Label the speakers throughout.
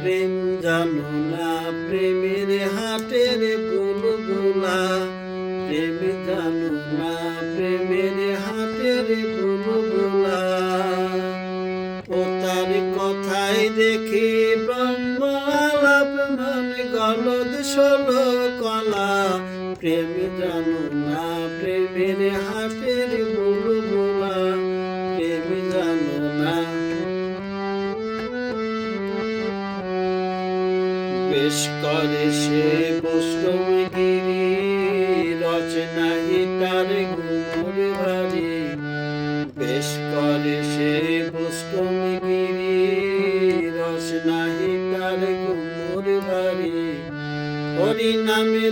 Speaker 1: প্রেম জানো না, প্রেমের হাটের বুলবুলা। প্রেম জানো না, প্রেমের হাটের বুলবুলা। ও তার কথাই দেখি ব্রহ্ম আলাপ গলদ ষোলো কলা। প্রেম জানো না, প্রেমের হাটের বেশ করে সে বৈষ্ণবগিরি। রচনাহি তার গুমর বেশ করে সে বৈষ্ণবগিরি। রচনাহি তার গুমর হরি নামে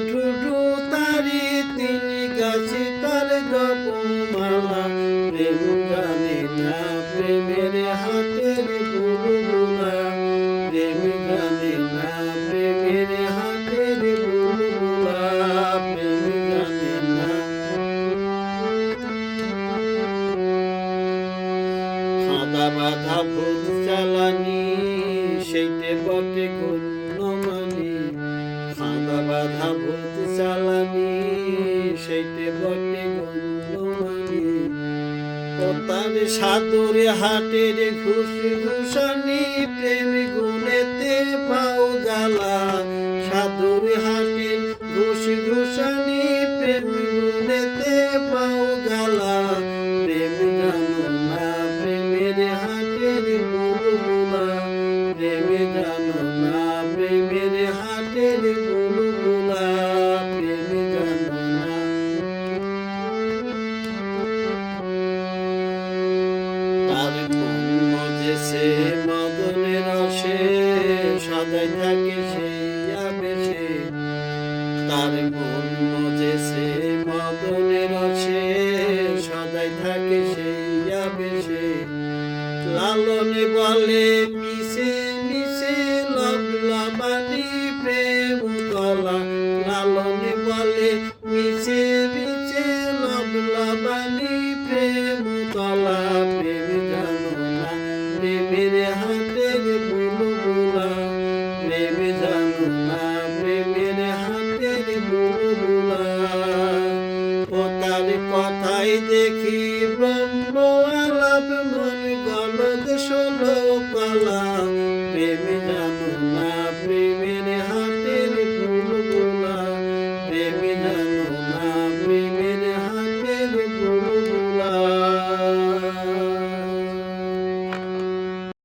Speaker 1: তারি, তিনি গাছে তার জপমালা প্রেম খাদা বাধা ভূত চালানি সেইটে বটে গণ্যমানি। খাদা বাধা ভূত চালানি সেইটে বটে গণ্যমানি। তার সাদরে হাটের ঘুষ ঘুষানি প্রেম গুণেতে পাও জ্বালা। সাদুর হাটের তার মন মজেছে মদনের রসে সদাই থাকে সেই আবেশে তার মন মজেছে মদনের রসে সদাই থাকে সেই আবেশে লালনে বলে মিশে মিশে লব লবানি প্রেম কলা লালনে বলে মিশে মিশে লব লবানি প্রেম কলা